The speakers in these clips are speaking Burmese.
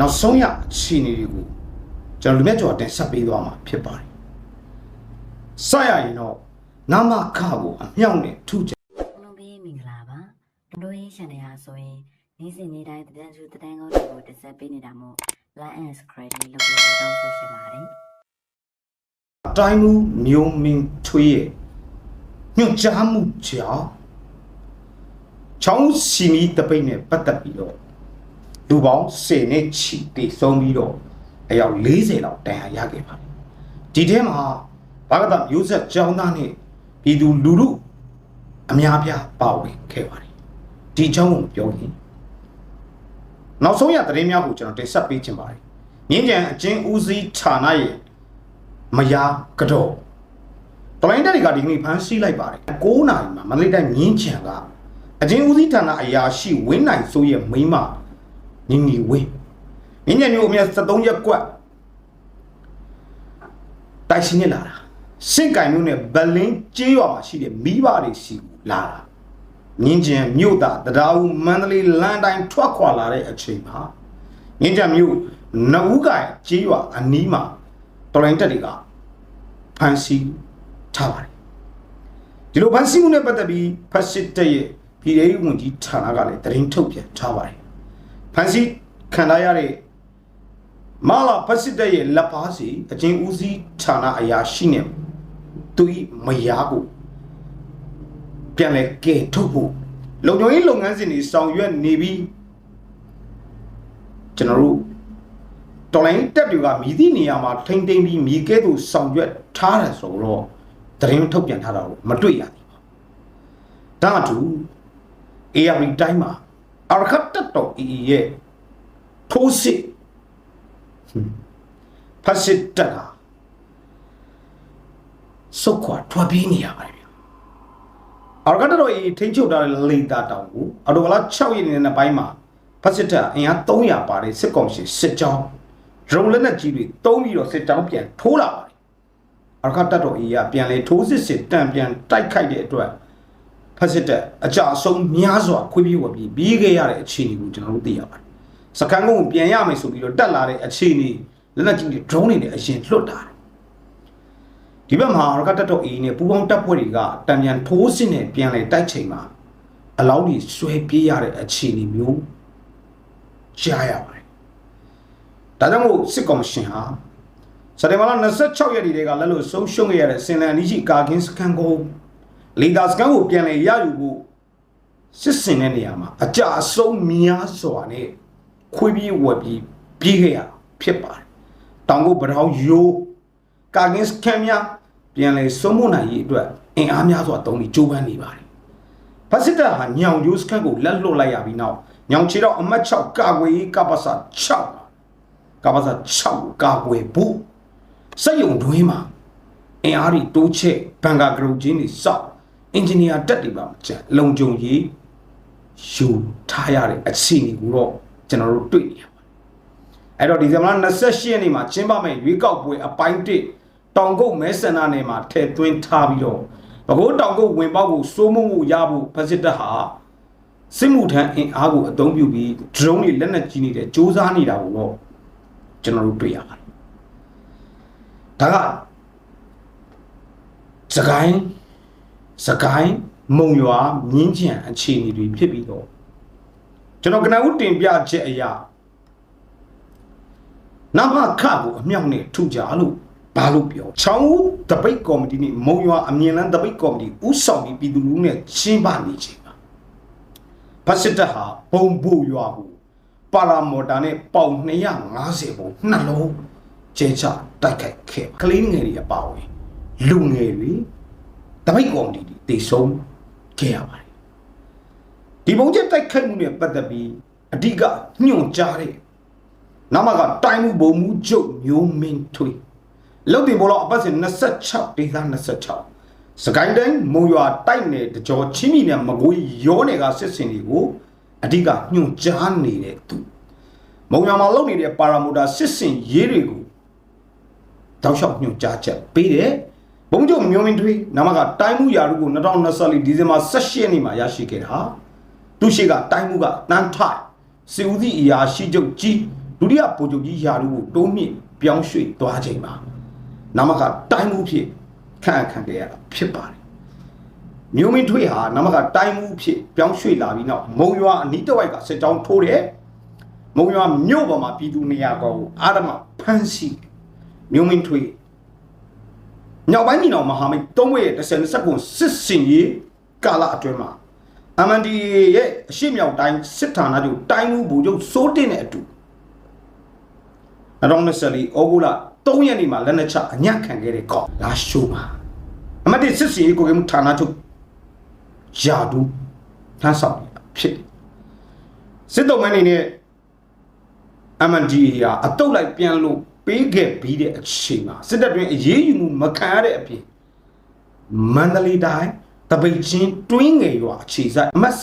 နောက်ဆုံးရအခြေအနေတွေကိုကျွန်တော်လူမြတ်ကျော်တင်ဆက်ပေးသွားမှာဖြစ်ပါတယ်စရရင်တော့နာမခကိုအမြောက်နဲ့ထုကြလုံးပေးမင်္ဂလာပါတို့ရေး channel ဟာဆိုရင်နေ့စဉ်နေ့တိုင်းတည်တံ့စုတည်တံ့ကောင်းတွေကိုတက်ဆက်ပေးနေတာမို့ like and subscribe လုပ်ပြီးတော့တောင်းဆိုရှင်ပါတယ်တိုင်းမှုမျိုးမင်းထွေးရဲ့ညွှန်ကြားမှုကြောင့်ချောင်းစီမီတပိတ်နဲ့ပတ်သက်ပြီးတော့ လူပေါင်း10နဲ့ချီတည်ဆုံးပြီးတော့အယောက်40လောက်တန်ရာရခဲ့ပါတယ်ဒီထဲမှာဘာကတမျိုးဆက်ကြောင်းသားနဲ့ပြည်သူလူထုအများပြားပါဝင်ခဲ့ပါတယ်ဒီအကြောင်းကိုပြောရင်နောက်ဆုံးရသတင်းများကိုကျွန်တော်တင်ဆက်ပေးခြင်းပါတယ်မြင်းကြံအချင်းဦးစီးဌာနရဲ့မယားကတော့တလိုင်းတက်တွေကဒီနေ့ဖမ်းဆီးလိုက်ပါတယ်9နာရီမှာမန္တလေးတိုင်းမြင်းချံကအချင်းဦးစီးဌာနအရာရှိဝင်းနိုင်စိုးရဲ့မိန်းမ ညီညီဝင်းမြင်းချံမျိုးအမြတ်73ရက်ကွက်တိုက်ရှင်နေလာတာစင့်ကင်မျိုးနဲ့ဗလင်းကျေးရွာမှာရှိတဲ့မိဘတွေစီကိုလာတာမြင်းချံမြို့သားတရားဦးမန္တလေးလမ်းတိုင်းထွက်ခွာလာတဲ့အချိန်မှာမြင်းချံမြို့နဦးကင်ကျေးရွာအနီးမှာတော်လိုင်းတက်တွေကဖန်ဆီးထားပါတယ်ဒီလိုဖန်ဆီးမှုနဲ့ပတ်သက်ပြီးဖက်စစ်တက်ရဲ့ပြည်ထောင်စုဝန်ကြီးဌာနကလည်းသတင်းထုတ်ပြန်ထားပါတယ် ဖန်ဆီးခံထားရတဲ့မာလာဖက်စစ်တက်ရဲ့လက်ပါစီအချင်းဦးစီးဌာနအရာရှိနေသူဤမယားကိုပြန်လဲကဲထုတ်ဖို့လုံခြုံရေးလုပ်ငန်းစဉ်တွေဆောင်ရွက်နေပြီးကျွန်တော်တို့တော်လိုင်းတက်တွေကမြည်သည့်နေရာမှာထိမ့်သိမ့်ပြီးမြည်ကဲသို့ဆောင်ရွက်ထားတယ်ဆိုတော့သတင်းထုတ်ပြန်ထားတာကိုမတွေ့ရသေးပါဘူးဒါအတူ ARD တိုင်းမှာ အရခတ်တက်တော် EE ရဲ့ထိုးစစ်ဟွန်းဖတ်စစ်တက်တာစုတ်ခွာထွက်ပြေးနေရပါတယ်ဗျအရခတ်တက်တော် EE ထိန်းချုပ်ထားတဲ့လေတာတောင်ကိုအော်တိုဘလာ6ရက်နေ့နဲ့ပိုင်းမှာဖတ်စစ်တက်အင်အား300ပါတဲ့စစ်ကောင်စီစစ်ကြောင်းဒရုန်းလက်နက်ကြီးတွေတုံးပြီးတော့စစ်တောင်းပြန်ထိုးလာပါတယ်အရခတ်တပ်တော်အေးကပြန်လေထိုးစစ်စစ်တန်ပြန်တိုက်ခိုက်တဲ့အတွက် ဖက်စစ်တပ်အကြအဆုံးများစွာခွေးပြေးဝပြီးပြီးခဲ့ရတဲ့အခြေအနေကိုကျွန်တော်တို့သိရပါတယ်စကန်ကုန်းကိုပြန်ရမယ်ဆိုပြီးတော့တက်လာတဲ့အခြေအနေလက်နက်ကြီးတွေ drone တွေနဲ့အရင်လွတ်တာတယ်ဒီဘက်မှာအရခတ်တပ်တော်အေးနဲ့ပူပေါင်းတပ်ဖွဲ့တွေကတန်ပြန်ထိုးစစ်နဲ့ပြန်လေတိုက်ချိန်မှာအလောင်းတွေဆွဲပြေးရတဲ့အခြေအနေမျိုးကြားရပါတယ်ဒါကြောင့်မို့စစ်ကော်မရှင်ဟာစက်တင်ဘာလ26ရက်နေ့တည်းကလက်လို့ဆုံးရှုံးခဲ့ရတဲ့စင်လန်အနီးရှိကာကင်းစကန်ကို လီဒါစကန်ကိုပြန်လည်ရယူဖို့စစ်စင်တဲ့နေရာမှာအကြအဆုံးများစွာနဲ့ခွေးပြေးဝက်ပြီးပြေးခဲ့ရဖြစ်ပါတယ်။တောင်ကိုပထောင်ယိုးကာကင်းစကန်များပြန်လည်ဆုံးမနိုင်ရေးအတွက်အင်အားများစွာတုံးပြီးကြိုးပမ်းနေပါတယ်။ဖက်စစ်တပ်ဟာညောင်ယိုးစကန်ကိုလက်လွတ်လိုက်ရပြီးနောက်ညောင်ချီတော့အမတ်6ကာကွယ်ရေးကပ္ပစ6ကပ္ပစာ6ကိုကာကွယ်ဖို့စက်ယုံတွင်းမှာအင်အားတွေတိုးချဲ့ဘန်ကာဂရုချင်းတွေစောက် အင်ဂျင်နီယာတက်တွေပါမကျန်လုံကြုံရေးယူထားရတဲ့အခြေအနေကိုတော့ကျွန်တော်တို့တွေ့နေရပါတယ်အဲ့တော့ဒီဇင်ဘာလ28ရက်နေ့မှာကျင်းပမယ့်ရွေးကောက်ပွဲအပိုင်း1တောင်ကုတ်မဲဆန္ဒနယ်မှာထည့်သွင်းထားပြီးတော့ဘကိုးတောင်ကုတ်ဝင်ပေါက်ကိုစိုးမိုးမှုရဖို့ဖက်စစ်တပ်ဟာစစ်မှုထမ်းအင်အားကိုအသုံးပြုပြီး drone တွေလက်နက်ကြီးနေတဲ့စ조사နေတာကိုတော့ကျွန်တော်တို့တွေ့ရပါတယ်ဒါကစကိုင်း စကိုင်းမုံရွာမြင်းကြံအခြေအနေတွေဖြစ်ပြီးတော့ကျွန်တော်ကနဦးတင်ပြချက်အရာနမခကိုအမြောက်နဲ့ထုကြလို့ဘာလို့ပြောချောင်းဦးတပိတ်ကော်မတီနဲ့မုံရွာအမြင်လန်းတပိတ်ကော်မတီဥဆောင်ပြီးပြည်သူလူထုနဲ့ရှင်းပနေချိန်ပါဖက်စစ်တပ်ဟာဘုံဘို့ရွာကိုပါရာမော်တာနဲ့ပေါင်250ပုံနှလုံးကျဲချတိုက်ခိုက်ခဲ့ကလေးငယ်တွေအပါအဝင်လူငယ်တွေတပိတ်ကောင်တီ တွေတေဆုံးခဲ့ရပါတယ်ဒီပုံချက်တိုက်ခိုက်မှုနဲ့ပတ်သက်ပြီးအဓိကညွှန်ကြားတဲ့နမကတိုင်းမှုဘုံမှုကျုပ်မျိုးမင်းထွေးလုတ်တင်ဘောလောက်အပတ်စဉ်26ဒေသ26စကိုင်းတိုင်းမုံရွာတိုက်နယ်တကြောချင်းမီနဲ့မကွေးရောနယ်ကစစ်စင်တွေကိုအဓိကညွှန်ကြားနေတဲ့သူမုံရွာမှာလုပ်နေတဲ့ပါရာမိုတာစစ်စင်ရေးတွေကိုတောက်လျှောက်ညွှန်ကြားချက်ပေးတယ် ဘုံကျုံမျိုးမင်းထွေးနာမကတိုင်းမှုရာထူးကို2024ဒီဇင်ဘာ17ရက်နေ့မှာရရှိခဲ့တာသူရှိကတိုင်းမှုကတန်းထိုက်စီဦးစီအရာရှိချုပ်ကြီးဒုတိယဗိုလ်ချုပ်ကြီးယာလူကိုတိုးမြင့်ပြောင်းရွှေ့သွားချိန်မှာနမကတိုင်းမှုဖြစ်ခန့်အပ်ခံခဲ့ရတာဖြစ်ပါတယ်မျိုးမင်းထွေးဟာနမကတိုင်းမှုဖြစ်ပြောင်းရွှေ့လာပြီးနောက်မုံရွာအနီးတစ်ဝိုက်ကစစ်ကြောင်းထိုးတယ်မုံရွာမြို့ပေါ်မှာပြည်သူနေရာကောကိုအာရမဖမ်းဆီးမျိုးမင်းထွေး မြောက်ပိုင်းပြည်တော်မဟာမိတ်သုံးဝဲရဲ့10စက္ကွန်စစ်စင်ရေးကာလအတွင်းမှာ MNDAA ရဲ့အရှိမြောက်တိုင်းစစ်ဌာနချုပ်တိုင်းမှုဘူချုပ်စိုးတင်တဲ့အတူ2024ဩဂုတ်လ3ရက်နေ့မှာလက်နက်ချအညံ့ခံခဲ့တဲ့ကောလာရှိုးမှာအမတ်တစ်စစ်စင်ရေးကိုကမှုဌာနချုပ်ယာဒူထမ်းဆောင်နေတာဖြစ်တယ်စစ်တုံးမအနေနဲ့ MNDAA ဟာအတုတ်လိုက်ပြန်လို့ ပေးခဲ့ပြီးတဲ့အချိန်မှာစစ်တပ်တွင်အရေးယူမှုမခံရတဲ့အပြင်မန္တလေးတိုင်းတပိတ်ချင်းတွင်းငယ်ရွာအခြေစိုက်အမှတ်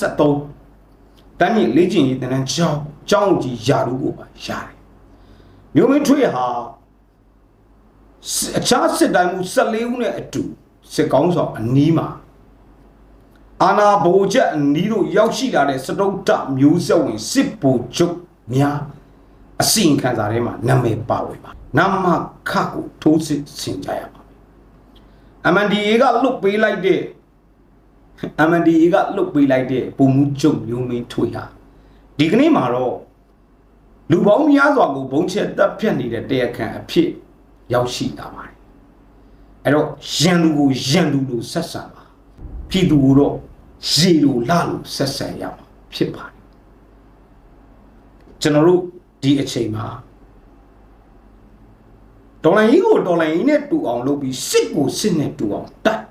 73တန်းမြင့်လေးကျင်ရေးတန်းတန်းကျောင်းကျောင်းကြီးယာလူကိုပါရတယ်မျိုးမင်းထွေးဟာစစ်အခြားစစ်တိုင်းမှု14ဦးနဲ့အတူစစ်ကောင်းဆောင်အနီးမှာအာနာဘိုချက်အနီးတို့ရောက်ရှိလာတဲ့စတုတ္တမျိုးဆက်ဝင်စစ်ဗိုလ်ချုပ်များ အစီရင်ခံစာထဲမှာနာမည်ပါဝင်ပါနမခကိုထိုးစစ်ဆင်ကြရပါမယ် MNDA ကလွတ်ပေးလိုက်တဲ့ MNDA ကလွတ်ပေးလိုက်တဲ့ပုံမှုချုပ်မျိုးမင်းထွေဟာဒီကနေ့မှာတော့လူပေါင်းများစွာကိုဘုံချက်တပ်ဖြတ်နေတဲ့တရားခံအဖြစ်ရောက်ရှိလာပါတယ်အဲ့တော့ရန်သူကိုရန်သူလို့ဆက်ဆံပါပြည်သူကိုတော့ရေလိုလာလို့ဆက်ဆံရမှာဖြစ်ပါတယ်ကျွန်တော်တို့ ဒီအချိန်မှာတော်လိုင်းကြီးကိုတော်လိုင်းကြီးနဲ့တူအောင်လုပ်ပြီးစစ်ကိုစစ်နဲ့တူအောင်တတ်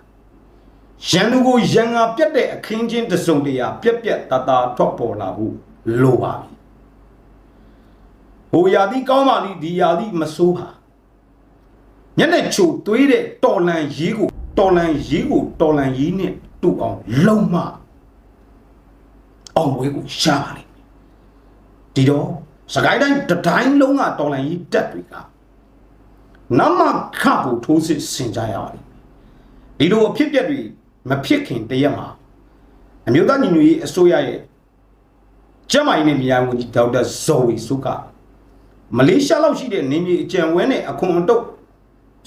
ရန်သူကိုရန်ငါပြတ်တဲ့အခင်းချင်းတစုံတရာပြက်ပြက်တတာထွက်ပေါ်လာဖို့လိုပါပြီဟိုရာသီကောင်းပါလိဒီရာသီမဆိုးပါညနေချိုသွေးတဲ့တော်လန်ရေးကိုတော်လန်ရေးကိုတော်လန်ရေးနဲ့တူအောင်လုံမအောင်ဝဲကိုရှားပါလိမ့်မယ်ဒီတော့ စကိုင်းတိုင်းတစ်တိုင်းလုံးကတော်လန်ရေးတက်တွေကနမခကိုထိုးစစ်ဆင်ကြရပါလိမ့်မယ်ဒီလိုအဖြစ်အပျက်တွေမဖြစ်ခင်တရက်မှာအမျိုးသားညီညွတ်ရေးအစိုးရရဲ့ကျန်းမာရေးနဲ့မြေယာဝန်ကြီးဒေါက်တာဇော်ဝီစုကမလေးရှားလောက်ရှိတဲ့နေမြေအကြံဝဲနဲ့အခွန်အတုပ်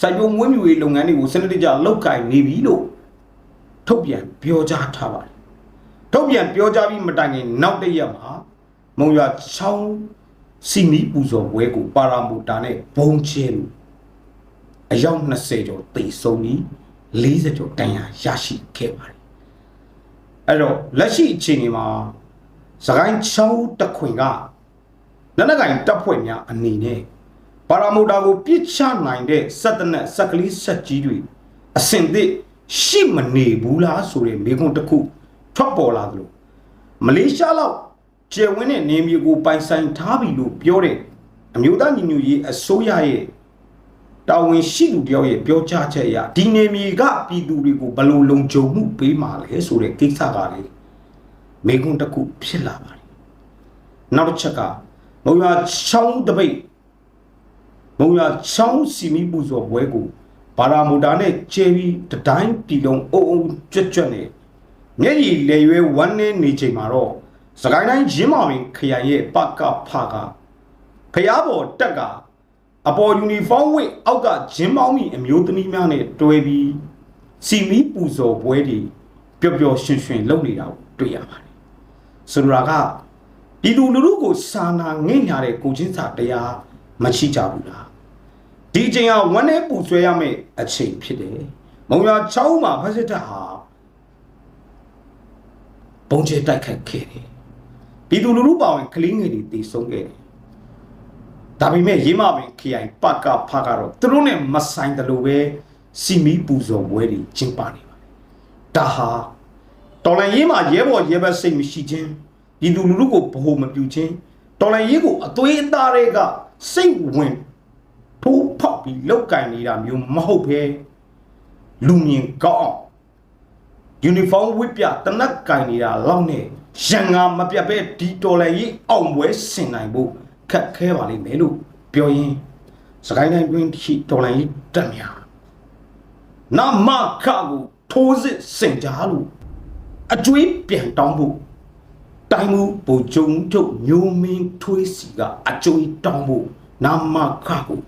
စိုက်ပျိုးမွေးမြူရေးလုပ်ငန်းတွေကိုစနစ်တကျလုပ်ကိုင်နေပြီလို့ထုတ်ပြန်ပြောကြားထားပါတယ်ထုတ်ပြန်ပြောကြားပြီးမတိုင်ခင်နောက်တစ်ရက်မှာမုံရွာချောင်း စီမီပူဇော်ပွဲကိုပါရာမိုတာနဲ့ဘုံကျဲလို့အယောက်20ကျော်တိတ်ဆုံးပြီး40ကျော်တန်ရာရရှိခဲ့ပါတယ်အဲ့တော့လက်ရှိအခြေအနေမှာစကိုင်းချောင်းတခွင်ကနနကိုင်တပ်ဖွဲ့များအနေနဲ့ပါရာမိုတာကိုပြစ်ချနိုင်တဲ့စက်တနက်စက်ကလေးဆက်ကြီးတွေအစင်သစ်ရှိမနေဘူးလားဆိုတဲ့မိကွန်းတစ်ခုထွက်ပေါ်လာသလိုမလေးရှားလောက် ကျယ်ဝန်းတဲ့နေမြေကိုပိုင်ဆိုင်ထားပြီလို့ပြောတဲ့အမျိုးသားညီညွတ်ရေးအစိုးရရဲ့တာဝန်ရှိသူတယောက်ရဲ့ပြောကြားချက်အရဒီနေမြေကပြည်သူတွေကိုဘယ်လိုလုံခြုံမှုပေးမှာလဲဆိုတဲ့ကိစ္စကလေမိကွန်းတစ်ခုဖြစ်လာပါတယ်နောက်တစ်ချက်ကမုံရွာချောင်းတပိတ်မုံရွာချောင်းစီမီပူဇော်ပွဲကိုဘာရာမိုတာနဲ့ကျဲပြီးတတိုင်းပြည်လုံးအုံအုံကြွက်ကြွက်နဲ့မျက်ရည်လေရွဲဝမ်းနေနေချိန်မှာတော့ စကိုင်းတိုင်းရင်းမာပင်ခရိုင်ရဲ့ပကဖကဖျားပေါ်တက်ကအပေါ်ယူနီဖောင်းဝတ်အောက်ကဂျင်းပေါင်းမီအမျိုးသမီးများနဲ့တွဲပြီးစီမီပူဇော်ပွဲတွေပျော်ပျော်ရွှင်ရွှင်လုပ်နေတာကိုတွေ့ရပါတယ်ဆိုလိုတာကပြည်သူလူထုကိုစာနာငဲ့ညာတဲ့ကိုချင်းစာတရားမရှိကြဘူးလားဒီအချိန်ကဝမ်းနဲ့ပူဆွဲရမယ့်အချိန်ဖြစ်တယ်မုံရွာချောင်းမှာဖက်စစ်တပ်ဟာပုံကျဲတိုက်ခတ်ခဲ့တယ် ပြည်သူလူထုပါဝင်ကလေးငယ်တွေတည်ဆုံးခဲ့တယ်ဒါပေမဲ့ရေးမပင်ခရိုင်ပကဖကတော့သူတို့နဲ့မဆိုင်တယ်လို့ပဲစီမီပူဇော်ပွဲတွေကျင်းပနေပါတယ်ဒါဟာတော်လန်ရေးမှာရဲဘော်ရဲဘက်စိတ်မရှိခြင်းပြည်သူလူထုကိုဗဟိုမပြုခြင်းတော်လန်ရေးကိုအသွေးအသားတွေကစိတ်ဝင်ထိုးဖောက်ပြီးလောက်ကင်နေတာမျိုးမဟုတ်ပဲလူမြင်ကောင်းအောင်ယူနီဖောင်းဝတ်ပြတနက်ကင်နေတာလောက်နဲ့ ရန်ငါမပြတ်ပဲဒီတော်လန်ရေးအောင်ပွဲဆင်နိုင်ဖို့ခက်ခဲပါလိမ့်မယ်လို့ပြောရင်းစကိုင်းတိုင်းတွင်ရှိတော်လန်ရေးတက်များနမခကိုထိုးစစ်စင်ကြလို့အကျွေးပြန်တောင်းဖို့တတိုင်းမှုဗိုလ်ချုပ်တို့မျိုးမင်းထွေးစီကအကြိုးတောင်းဖို့နာမခကို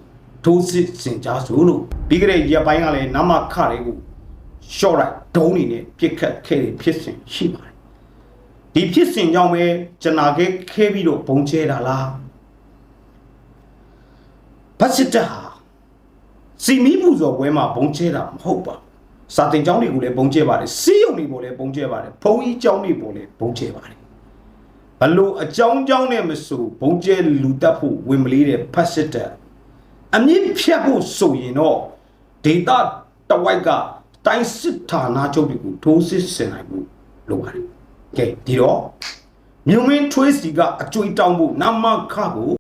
ထိုးစစ်စင်ကြဆိုလို့ပြီးကြတဲ့ရက်ပိုင်းကလည်းနာမခတွေကိုရှော့လိုက်ဒုံးနေနဲ့ပြစ်ခတ်ခဲ့တဲ့ဖြစ်စဉ်ရှိပါတယ် ဒီဖြစ်စဉ်ကြောင့်ပဲကျွန်တော်ခဲ့ခဲပြီးတော့ဘုံကျဲတာလားဖတ်စစ်တပ်ဟာစီမီပူဇော်ပွဲမှာဘုံကျဲတာမဟုတ်ပါဘူးစာတင်ကျောင်းတွေကိုလည်းဘုံကျဲပါတယ်စီးရုံတွေပေါ်လည်းဘုံကျဲပါတယ်ဘုံကြီးကျောင်းတွေပေါ်လည်းဘုံကျဲပါတယ်ဘလို့အကြောင်းကြောင်းနဲ့မဆိုဘုံကျဲလူတက်ဖို့ဝင်မလေးတဲ့ဖတ်စစ်တပ်အမြင့်ဖြတ်ဖို့ဆိုရင်တော့ဒေတာတဝိုက်ကတိုင်းစစ်ဌာနချုပ်တွေကိုထိုးစစ်ဆင်နိုင်ဖို့လိုပါတယ် ကဲဒီတော့မြုံမင်းထွေးစီကအကျွေးတောင်းဖို့နမခကို